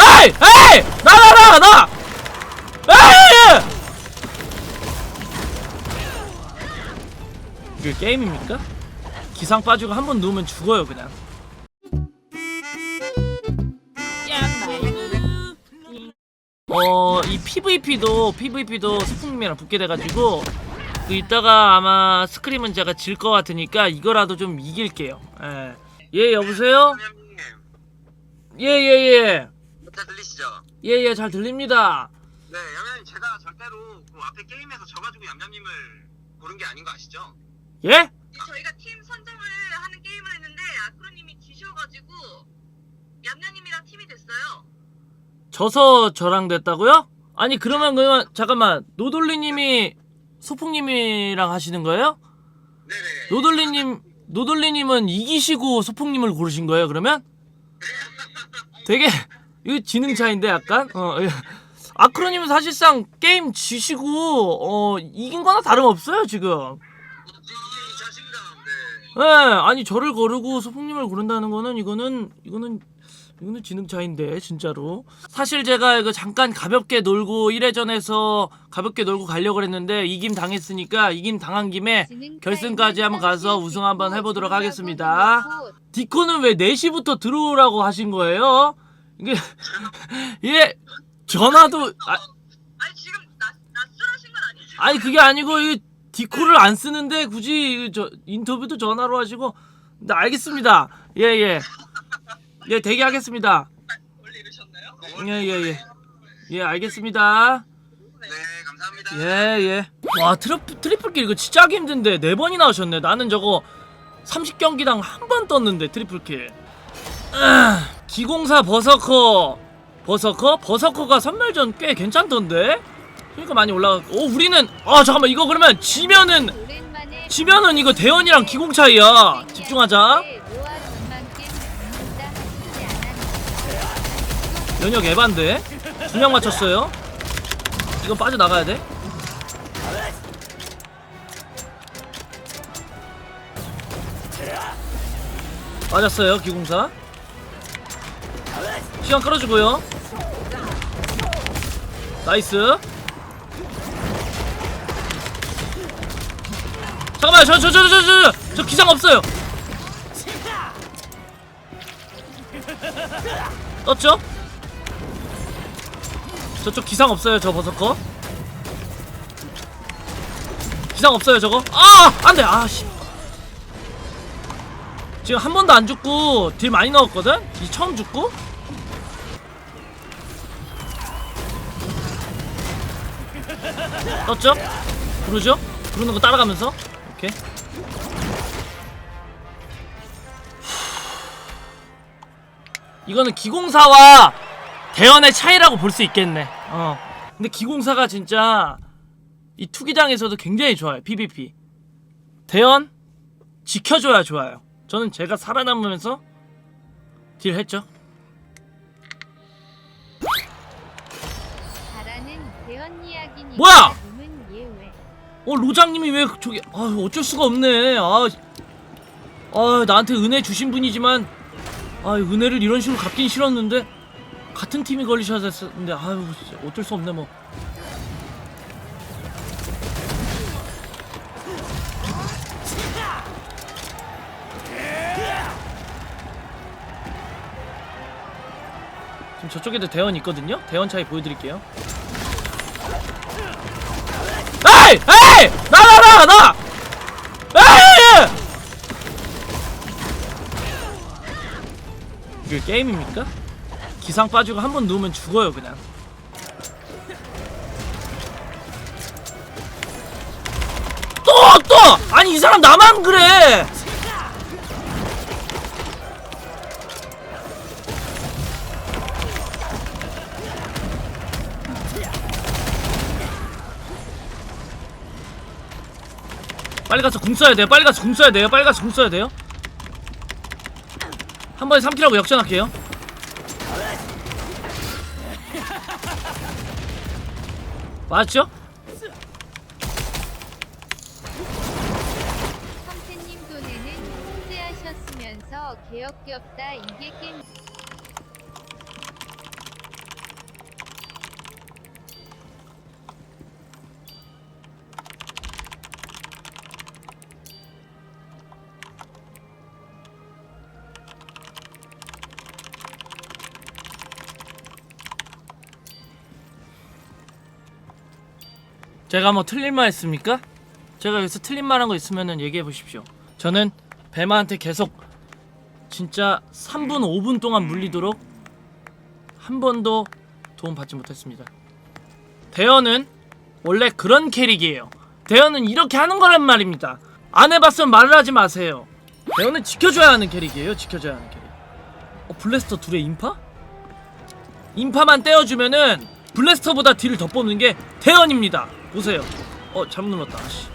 에이! 에이! 나, 나, 나, 나! 에이! 이게 게임입니까? 기상 빠지고 한 번 누우면 죽어요, 그냥. 어, 이 PVP도, PVP도 스풍님이랑 붙게 돼가지고, 그 이따가 아마 스크림은 제가 질 것 같으니까 이거라도 좀 이길게요. 예. 예, 여보세요? 예, 예, 예. 잘 들리시죠? 예, 예, 잘 들립니다. 네, 얌얌님 제가 절대로 그 앞에 게임에서 져가지고 얌얌님을 고른 게 아닌 거 아시죠? 예? 저희가 팀 선정을 하는 게임을 했는데 아크로님이 지셔가지고 얌얌님이랑 팀이 됐어요. 져서 저랑 됐다고요? 아니, 그러면, 그러면, 잠깐만. 노돌리님이 소풍님이랑 하시는 거예요? 네네. 노돌리님, 노돌리님은 이기시고 소풍님을 고르신 거예요, 그러면? 되게, 이거 지능 차인데, 약간? 어, 예. 아크로님은 사실상 게임 지시고, 어, 이긴 거나 다름없어요, 지금. 이 자신감, 네. 예, 아니, 저를 고르고 소풍님을 고른다는 거는, 이거는, 이거는, 이거는 지능 차인데, 진짜로. 사실 제가 이거 잠깐 가볍게 놀고, 1회전에서 가볍게 놀고 가려고 했는데, 이김 당했으니까, 이김 당한 김에, 결승까지 한번 가서 우승 한번 해보도록 하겠습니다. 디코는 왜 4시부터 들어오라고 하신 거예요? 이게, 예, 전화도, 아, 아니 지금 나 낯설하신 건 아니죠? 아니, 그게 아니고, 이 디코를 안 쓰는데, 굳이, 저, 인터뷰도 전화로 하시고, 네, 알겠습니다. 예, 예. 예, 대기하겠습니다. 원래 이러셨나요? 예, 예, 예. 예, 알겠습니다. 네, 감사합니다. 예, 예. 와, 트리플, 트리플킬 이거 진짜 하기 힘든데, 4번이 나오셨네. 나는 저거 30경기당 한 번 떴는데, 트리플킬. 아, 기공사 버서커. 버서커? 버서커가 선멸전 꽤 괜찮던데? 그러니까 많이 올라가. 오, 우리는, 아, 잠깐만, 이거 그러면 지면은, 지면은 이거 대원이랑 기공 차이야. 집중하자. 면역 에반데? 두 명 맞췄어요. 이건 빠져나가야 돼. 맞았어요, 기공사. 시간 끌어주고요. 나이스. 잠깐만 저 저 저 저 저 저 기상 없어요. 떴죠? 저쪽 기상 없어요 저 버섯거. 기상 없어요 저거. 아 안돼. 아씨. 지금 한 번도 안 죽고 딜 많이 넣었거든? 이 처음 죽고? 떴죠 부르죠 부르는 거 따라가면서 오케이 이거는 기공사와 대연의 차이라고 볼 수 있겠네. 어. 근데 기공사가 진짜 이 투기장에서도 굉장히 좋아요. PVP. 대연 지켜줘야 좋아요. 저는 제가 살아남으면서 딜 했죠. 뭐야? 어 로장님이 왜 저기 아 어쩔 수가 없네. 아, 아 나한테 은혜 주신 분이지만 아 은혜를 이런 식으로 갚긴 싫었는데 같은 팀이 걸리셨었는데 아유 진짜 어쩔 수 없네 뭐. 지금 저쪽에도 대원 있거든요. 대원 차이 보여드릴게요. 에이! 에이! 나, 나, 나, 나! 에이! 이게 게임입니까? 기상 빠지고 한 번 누우면 죽어요, 그냥. 또! 또! 아니, 이 사람 나만 그래! 빨리 가서 궁 써야 돼요. 빨리 가서 궁 써야 돼요. 빨리 가서 궁 써야 돼요. 한 번에 3킬하고 역전할게요. 맞죠? 성태님 돈에는 통제하셨으면서 개역겹다 이게 게임. 제가 뭐 틀린 말 했습니까? 제가 여기서 틀린 말 한 거 있으면은 얘기해 보십시오. 저는 배마한테 계속 진짜 3분 5분 동안 물리도록 한 번도 도움 받지 못했습니다. 대현은 원래 그런 캐릭이에요. 대현은 이렇게 하는 거란 말입니다. 안 해봤으면 말을 하지 마세요. 대현은 지켜줘야 하는 캐릭이에요. 지켜줘야 하는 캐릭. 어, 블래스터 둘의 인파? 인파만 떼어주면은 블래스터보다 딜을 더 뽑는 게 대현입니다. 보세요. 어 잘못 눌렀다. 씨.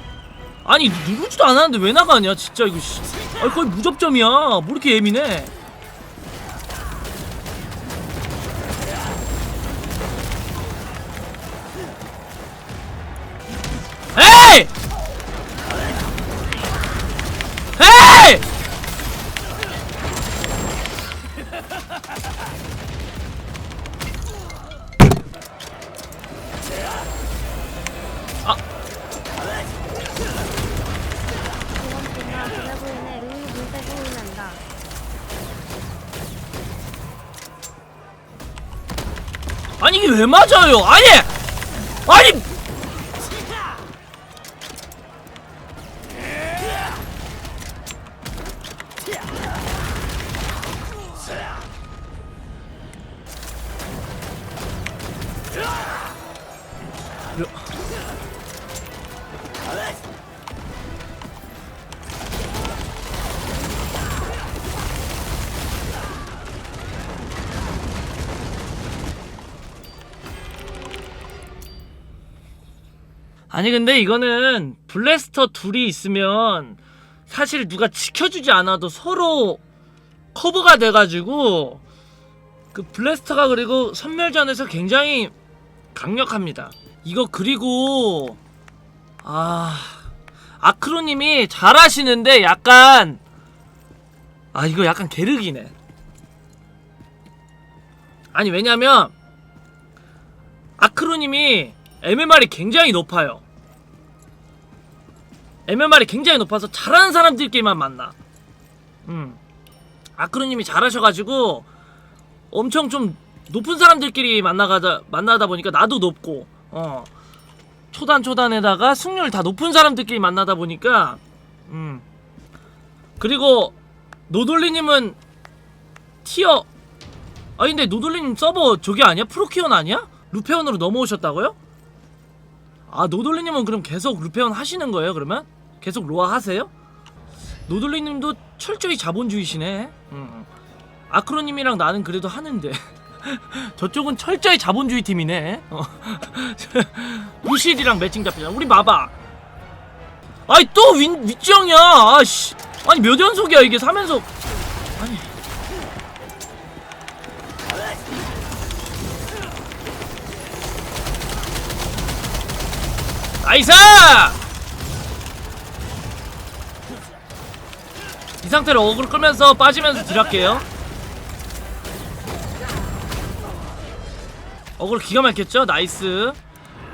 아니 누르지도 않았는데 왜 나가냐 진짜 이거 씨. 아니 거의 무접점이야. 뭐 이렇게 예민해? 아니 이게 왜 맞아요? 아니! 아니! 아니 근데 이거는 블래스터 둘이 있으면 사실 누가 지켜주지 않아도 서로 커버가 돼가지고 그 블래스터가 그리고 선멸전에서 굉장히 강력합니다. 이거 그리고 아 아크로님이 잘하시는데 약간 아 이거 약간 게르기네. 아니 왜냐면 아크로님이 MMR이 굉장히 높아요. MMR이 굉장히 높아서 잘하는 사람들끼리만 만나. 음. 아크로님이 잘하셔가지고 엄청 좀 높은 사람들끼리 만나가다 만나다 보니까 나도 높고 어 초단 초단에다가 승률 다 높은 사람들끼리 만나다 보니까 음 그리고 노돌리님은 티어 아 근데 노돌리님 서버 저게 아니야 프로키온 아니야 루페온으로 넘어오셨다고요? 아 노돌리님은 그럼 계속 루페온 하시는 거예요 그러면? 계속 로아 하세요? 노돌리님도 철저히 자본주의시네. 음. 아크로님이랑 나는 그래도 하는데. 저쪽은 철저히 자본주의 팀이네. 어. 루실이랑 매칭 잡히잖아. 우리 마바. 아니 또 윈, 윗정이야. 아씨. 아니 몇 연속이야 이게? 3연속. 아니 나이스! 이 상태로 어그로 끌면서 빠지면서 딜할게요 어그로 기가 막혔죠? 나이스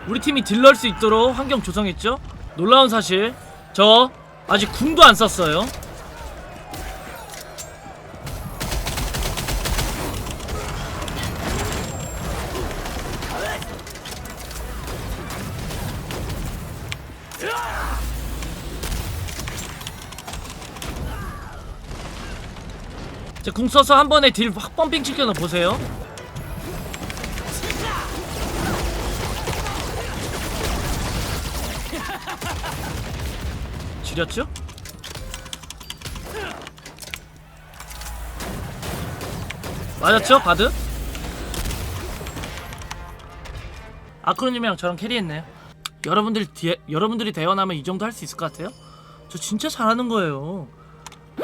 우리 팀이 딜 넣을 수 있도록 환경 조성했죠? 놀라운 사실 저 아직 궁도 안 썼어요 제 궁 써서 한 번에 딜 확 펌핑 시켜서 보세요. 지렸죠? 맞았죠? 바드? 아크로님이랑 저랑 캐리했네요. 여러분들이 뒤에, 여러분들이 대원하면 이 정도 할 수 있을 것 같아요? 저 진짜 잘하는 거예요.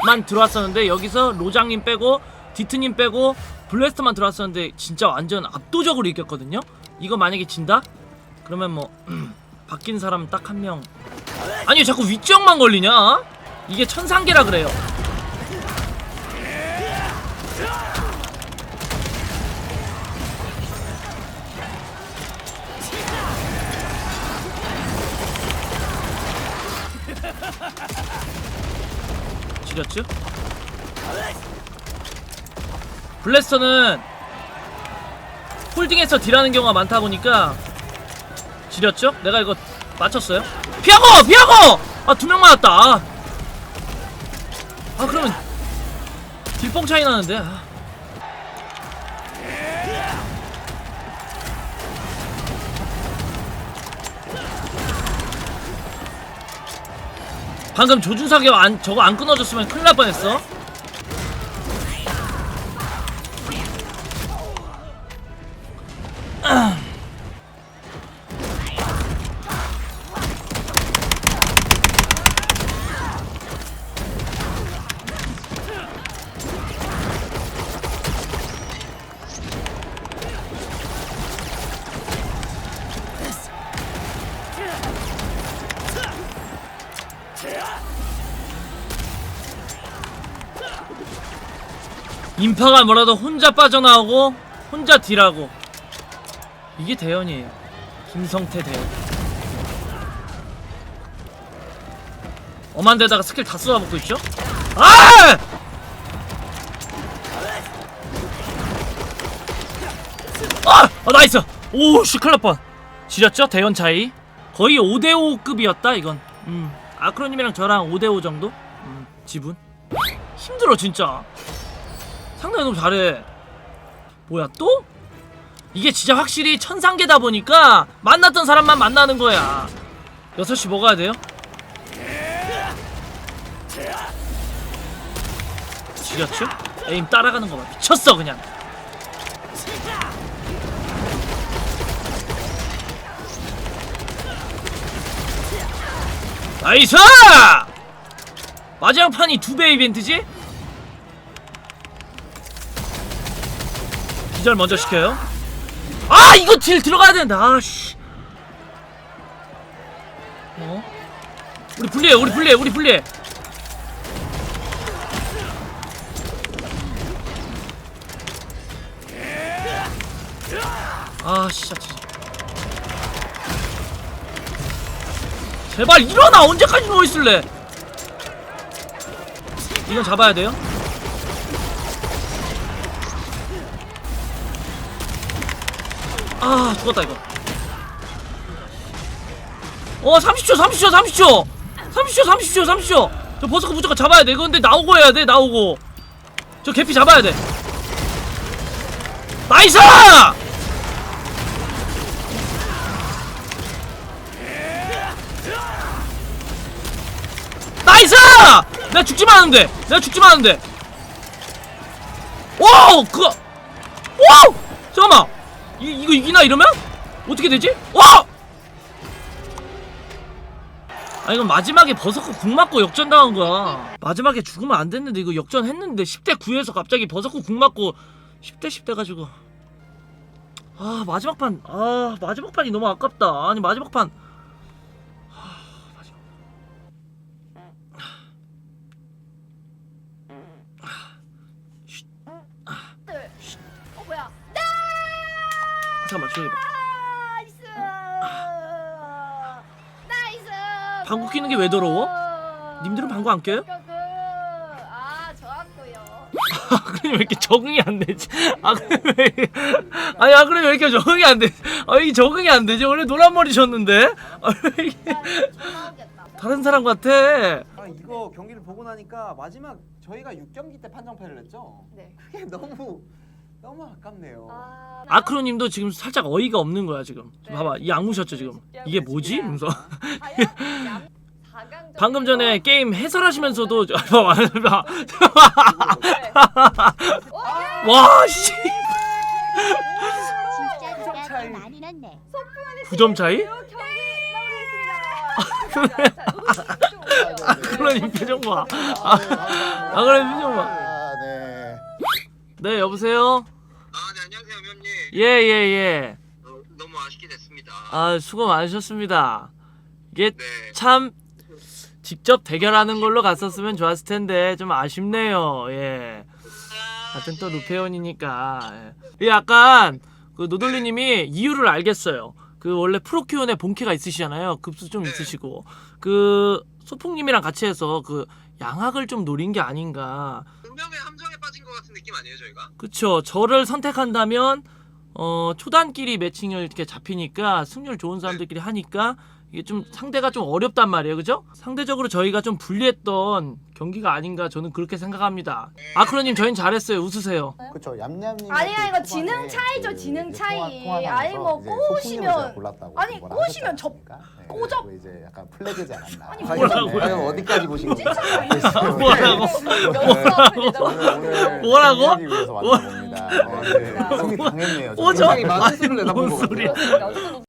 만 들어왔었는데 여기서 로장님 빼고 디트님 빼고 블래스터만 들어왔었는데 진짜 완전 압도적으로 이겼거든요. 이거 만약에 진다? 그러면 뭐 바뀐 사람 딱 한 명. 아니 자꾸 윗지역만 걸리냐? 이게 천상계라 그래요. 지렸죠? 블래스터는 홀딩해서 딜하는 경우가 많다 보니까 지렸죠? 내가 이거 맞췄어요? 피하고! 피하고! 아 두 명 맞았다 아, 아 그러면 딜뽕 차이 나는데 아. 방금 조준사격 안 저거 안 끊어줬으면 큰일 날 뻔했어 인파가 뭐라도 혼자 빠져나오고 혼자 딜하고 이게 대연이에요 김성태 대연 엄한 데다가 스킬 다 쏟아붓고 있죠? 아! 아! 아 나이스! 큰일 날뻔 지렸죠? 대연 차이 거의 5대5급이었다 이건 음 아크로님이랑 저랑 5대5 정도? 음 지분 힘들어 진짜 상당히 너무 잘해. 뭐야 또? 이게 진짜 확실히 천상계다 보니까 만났던 사람만 만나는 거야. 6시 먹어야 돼요? 지렸죠? 에임 따라가는 거 봐. 미쳤어 그냥. 나이스! 마지막 판이 두 배 이벤트지? 기절 먼저 시켜요. 아 이거 딜 들어가야 된다. 아씨. 어? 우리 불리해. 우리 불리해. 우리 불리해. 아 진짜 진짜. 제발 일어나 언제까지 누워 있을래? 이건 잡아야 돼요. 아 죽었다 이거. 어 30초 30초 30초. 30초 30초 30초. 저 버스커 무조건 잡아야 돼. 이거 근데 나오고 해야 돼 나오고. 저 개피 잡아야 돼. 나이스! 나이스! 내가 죽지만 돼. 내가 죽지만 돼. 오! 그거. 오! 잠깐만 이, 이거 이기나 이러면? 어떻게 되지? 와! 아 이건 마지막에 버섯코 궁 맞고 역전당한 거야 마지막에 죽으면 안 됐는데 이거 역전했는데 10대 9에서 갑자기 버섯코 궁 맞고 10대 10대 가지고 아 마지막 판 아 마지막 판이 너무 아깝다 아니 마지막 판 게왜 더러워? 님들은 방구 안 껴요? 아. 아그럼 왜 이렇게 적응이 안 되지? 아 그럼 왜 아니 아 그럼 왜 이렇게 적응이 안 돼? 아 이게 적응이 안 되지? 원래 노란 머리셨는데? 아, 왜 이게 나오겠다. 다른 사람 같아. 아 이거 경기를 보고 나니까 마지막 저희가 6경기 때 판정패를 냈죠. 네. 그게 너무 너무 아깝네요. 아, 아크로님도 지금 살짝 어이가 없는 거야 지금. 지금 봐봐 이 악무셨죠 지금. 이게 뭐지? 이러면서 과연 양 4강전 방금 전에 게임 해설하시면서도 저- 봐봐 봐봐. 와 씨. 진짜 구점 누가 차이. 더 많이 났네. 9점 차이? 마무리했습니다. 아크로님 표정 봐. 아, 아크로님 표정 봐. 아, 네. 네 여보세요. 아, 네, 안녕하세요, 염염님. 예 예 예. 어, 너무 아쉽게 됐습니다. 아 수고 많으셨습니다. 이게 네. 참 직접 대결하는 걸로 갔었으면 좋았을 텐데 좀 아쉽네요. 예. 같은 또 루페온이니까. 예. 약간 그 노돌리님이 이유를 알겠어요. 그 원래 프로키온에 본캐가 있으시잖아요. 급수 좀 네. 있으시고 그 소풍님이랑 같이 해서 그 양학을 좀 노린 게 아닌가. 운명의 함정에 빠진 것 같은 느낌 아니에요, 저희가? 그쵸. 저를 선택한다면 어 초단끼리 매칭을 이렇게 잡히니까 승률 좋은 사람들끼리 하니까 이게 좀 상대가 좀 어렵단 말이에요, 그죠? 상대적으로 저희가 좀 불리했던 경기가 아닌가 저는 그렇게 생각합니다. 아크로님 저희는 잘했어요. 웃으세요. 그렇죠. 얌얌님. 아니야, 이거 지능 차이죠, 지능 차이. 아니, 뭐 꼬시면- 아니, 꼬시면 저- 꼬적- 네, 이제 약간 플래그지 않았나. 아니, 과연, 과연 어디까지 보신 거예요? 뭐라고? 오늘 뭐라고? 승리하기 위해서 왔나 봅니다. 네, 승리 당했네요. 오죠? 굉장히 많은 수를 내다본 뭔것 같아요. 소리야?